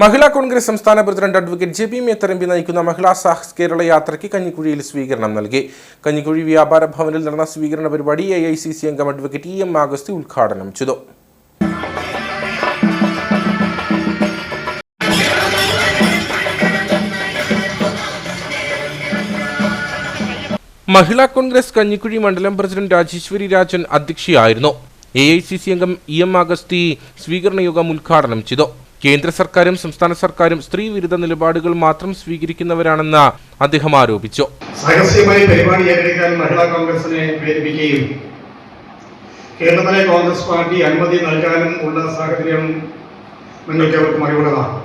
മഹിളാ കോൺഗ്രസ് സംസ്ഥാന president advocate J P Methar നയിക്കുന്ന മഹിളാ സാഹസ് കേരള യാത്രയ്ക്ക് കഞ്ഞിക്കുഴിയിൽ സ്വീകരണം നൽകി. കഞ്ഞിക്കുഴി വ്യാപാര ഭവനിൽ നടന്ന സ്വീകരണ പരിപാടി എ ഐ സി സി അംഗം അഡ്വക്കേറ്റ് ഇ എം ആഗസ്തി ഉദ്ഘാടനം ചെയ്തു. മഹിളാ കോൺഗ്രസ് കഞ്ഞിക്കുഴി മണ്ഡലം പ്രസിഡന്റ് രാജേശ്വരി രാജൻ അധ്യക്ഷയായിരുന്നു. എ ഐ സി സി അംഗം ഇ എം ആഗസ്തി സ്വീകരണ യോഗം ഉദ്ഘാടനം ചെയ്തു. കേന്ദ്ര സർക്കാരും സംസ്ഥാന സർക്കാരും സ്ത്രീ വിരുദ്ധ നിലപാടുകൾ മാത്രം സ്വീകരിക്കുന്നവരാണെന്ന് അദ്ദേഹം ആരോപിച്ചു. രഹസ്യമായി പരിപാടി മഹിളാ കോൺഗ്രസിനെ പ്രേരിപ്പിക്കുകയും കേരളത്തിലെ കോൺഗ്രസ് പാർട്ടി അനുമതി നൽകാനും ഉള്ള സാഹചര്യം നിങ്ങൾക്ക് അവർക്ക് അറിവുള്ളതാണ്.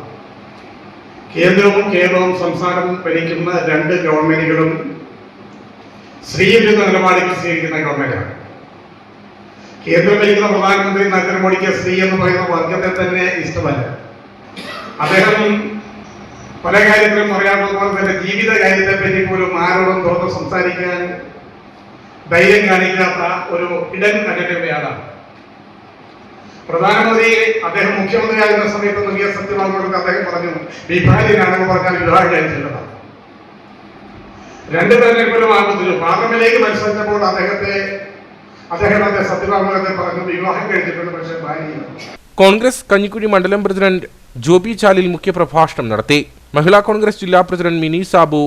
കേന്ദ്രവും കേരളവും സംസ്ഥാനവും ഭരിക്കുന്ന രണ്ട് ഗവൺമെന്റുകളും സ്ത്രീവിരുദ്ധ നിലപാടുകൾ സ്വീകരിക്കുന്ന ഗവൺമെന്റാണ്. കേന്ദ്രം ഭരിക്കുന്ന പ്രധാനമന്ത്രി നരേന്ദ്രമോദിക്ക് സ്ത്രീ എന്ന് പറയുന്ന വർഗത്തെ തന്നെ ഇഷ്ടമല്ല. അദ്ദേഹം പല കാര്യങ്ങളും പറയാവുന്നത് പോലെ തന്നെ ജീവിത കാര്യത്തെ പറ്റി പോലും ആരോടും തുറന്ന് സംസാരിക്കാൻ ധൈര്യം കാണിക്കാത്ത ഒരു ഇടൻ കണ്ടിട്ടുള്ളയാളാണ് പ്രധാനമന്ത്രി അദ്ദേഹം മുഖ്യമന്ത്രിയായിരുന്ന സമയത്ത് നൽകിയ സത്യവാങ്മൂലത്തിൽ അദ്ദേഹം പറഞ്ഞു വിഭാര്യനാണെന്ന് പറഞ്ഞാൽ വിവാഹം കഴിച്ചിട്ടുള്ളത് രണ്ട് തെരഞ്ഞെടുപ്പിലും ആകുന്നില്ല. പാർലമെന്റിലേക്ക് മത്സരിച്ചപ്പോൾ അദ്ദേഹത്തെ അദ്ദേഹം അദ്ദേഹം സത്യവാങ്മൂലത്തിൽ പറഞ്ഞു വിവാഹം കഴിച്ചിട്ടുണ്ട് പക്ഷേ ഭാര്യയില്ല. കോൺഗ്രസ് കഞ്ഞിക്കുഴി മണ്ഡലം പ്രസിഡന്റ് ജോബി ചാലിൽ മുഖ്യപ്രഭാഷണം നടത്തി. മഹിളാ കോൺഗ്രസ് ജില്ലാ president Mini Sabu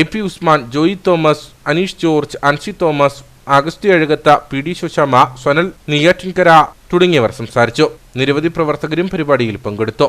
A P Usman Joy Thomas Aneesh George Ancy Thomas August എഴുകത്ത P D Sushama സ്വനൽ നെയ്യാറ്റിൻകര തുടങ്ങിയവർ സംസാരിച്ചു. നിരവധി പ്രവർത്തകരും പരിപാടിയിൽ പങ്കെടുത്തു.